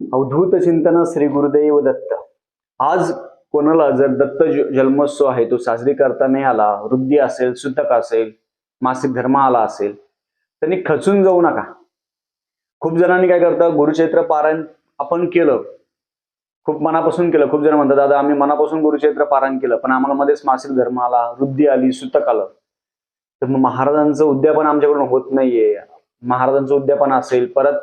अवधूत चिंतन श्री गुरुदेव दत्त. आज कोणाला जर दत्त जन्मोत्सव आहे तो साजरी करता नाही आला वृद्धी असेल सुतक असेल मासिक धर्म आला असेल त्यांनी खचून जाऊ नका. खूप जणांनी काय करतं गुरुचैत्र पारायण आपण केलं खूप मनापासून केलं. खूप जण म्हणतात दादा आम्ही मनापासून गुरुचैत्र पारायण केलं पण आम्हाला मध्येच मासिक धर्म आला वृद्धी आली सुतक आलं. तर मग महाराजांचं उद्यापन आमच्याकडून होत नाहीये. महाराजांचं उद्यापन असेल परत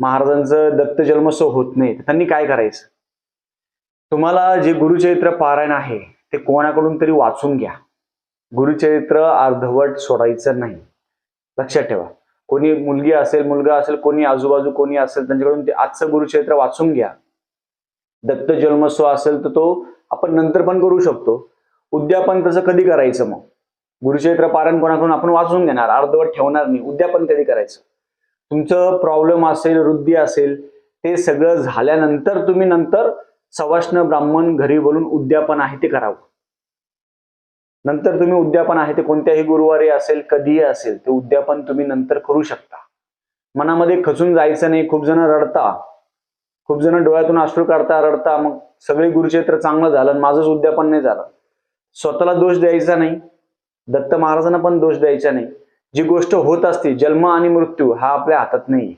महाराजांचं दत्त जन्मोत्सव होत नाही त्यांनी काय करायचं? तुम्हाला जे गुरुचरित्र पारायण आहे ते कोणाकडून तरी वाचून घ्या. गुरुचरित्र अर्धवट सोडायचं नाही. लक्षात ठेवा. कोणी मुलगी असेल मुलगा असेल कोणी आजूबाजू कोणी असेल त्यांच्याकडून ते आजचं गुरुचरित्र वाचून घ्या. दत्त जन्मोत्सव असेल तर तो आपण नंतर पण करू शकतो. उद्यापन तसं कधी करायचं मग? गुरुचरित्र पारायण कोणाकडून आपण वाचून घेणार? अर्धवट ठेवणार नाही. उद्यापन कधी करायचं? तुमचं प्रॉब्लेम असेल वृद्धी असेल ते सगळं झाल्यानंतर तुम्ही नंतर सवाष्ण ब्राह्मण घरी बोलून उद्यापन आहे ते करावं. नंतर तुम्ही उद्यापन आहे ते कोणत्याही गुरुवारी असेल कधीही असेल ते उद्यापन तुम्ही नंतर करू शकता. मनामध्ये खचून जायचं नाही खूप जण रडता. खूप जण डोळ्यातून अश्रू काढता रडता. मग सगळे गुरुचरित्र चांगलं झालं आणि माझंच उद्यापन नाही झालं. स्वतःला दोष द्यायचा नाही. दत्त महाराजांना पण दोष द्यायचा नाही. जी गोष्ट होत असते जन्म आणि मृत्यू हा आपल्या हातात नाही.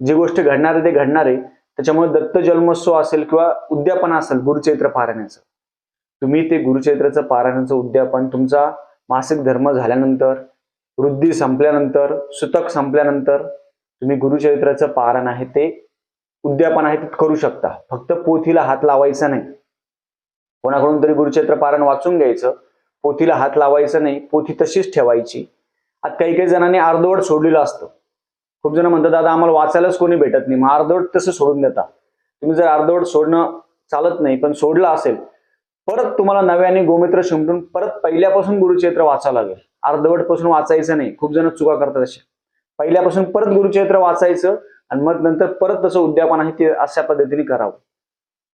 जी गोष्ट घडणार आहे ते घडणार आहे. त्याच्यामुळे दत्त जन्मोत्सव असेल किंवा उद्यापन असेल गुरुचैत्र पारायणाचं. तुम्ही ते गुरुचैत्राचं पारायणाचं उद्यापन तुमचा मासिक धर्म झाल्यानंतर वृद्धी संपल्यानंतर सुतक संपल्यानंतर तुम्ही गुरुचरित्राचं पारण आहे ते उद्यापन आहे ते करू शकता. फक्त पोथीला हात लावायचा नाही. कोणाकडून तरी गुरुचरित्र पारण वाचून घ्यायचं पोथीला हात लावायचं नाही पोथी तशीच ठेवायची. आता काही काही जणांनी अर्धवट सोडलेलं असतं. खूप जण म्हणतात दादा आम्हाला वाचायलाच कोणी भेटत नाही. मग अर्धवट तसं सोडून देता. तुम्ही जर अर्धवट सोडणं चालत नाही पण सोडलं असेल परत तुम्हाला नव्याने गोमित्र शिंपटून परत पहिल्यापासून गुरुचरित्र वाचावं लागेल. अर्धवटपासून वाचायचं नाही. खूप जण चुका करतात असे पहिल्यापासून परत गुरुचरित्र वाचायचं आणि मग नंतर परत तसं उद्यापन आहे ते अशा पद्धतीने करावं.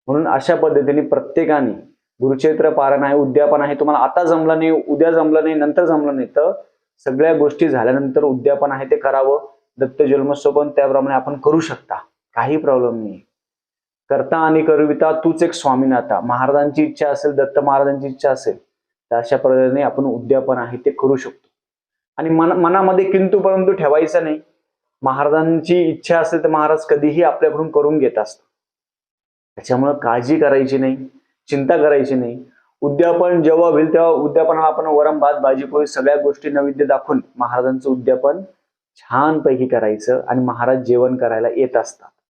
म्हणून अशा पद्धतीने प्रत्येकाने गुरुचरित्र पारायण आहे उद्यापन आहे तुम्हाला आता जमलं नाही उद्या जमलं नाही नंतर जमलं नाही तर सगळ्या गोष्टी झाल्यानंतर उद्यापन आहे ते करावं. दत्त जन्मोत्सव पण त्याप्रमाणे आपण करू शकता. काही प्रॉब्लेम नाही करता आणि करविता तूच एक स्वामीनाथा. महाराजांची इच्छा असेल दत्त महाराजांची इच्छा असेल तर अशा प्रकारे आपण उद्यापन आहे ते करू शकतो. आणि मन मनामध्ये किंतु परंतु ठेवायचं नाही. महाराजांची इच्छा असेल तर महाराज कधीही आपल्याकडून करून घेत असतात. त्याच्यामुळं काळजी करायची नाही चिंता करायची नाही. उद्यापन जेव्हा होईल तेव्हा उद्यापनाला आपण वरम भात भाजी पोळी सगळ्या गोष्टी नैवेद्य दाखवून महाराजांचं उद्यापन छानपैकी करायचं आणि महाराज जेवण करायला येत असतात.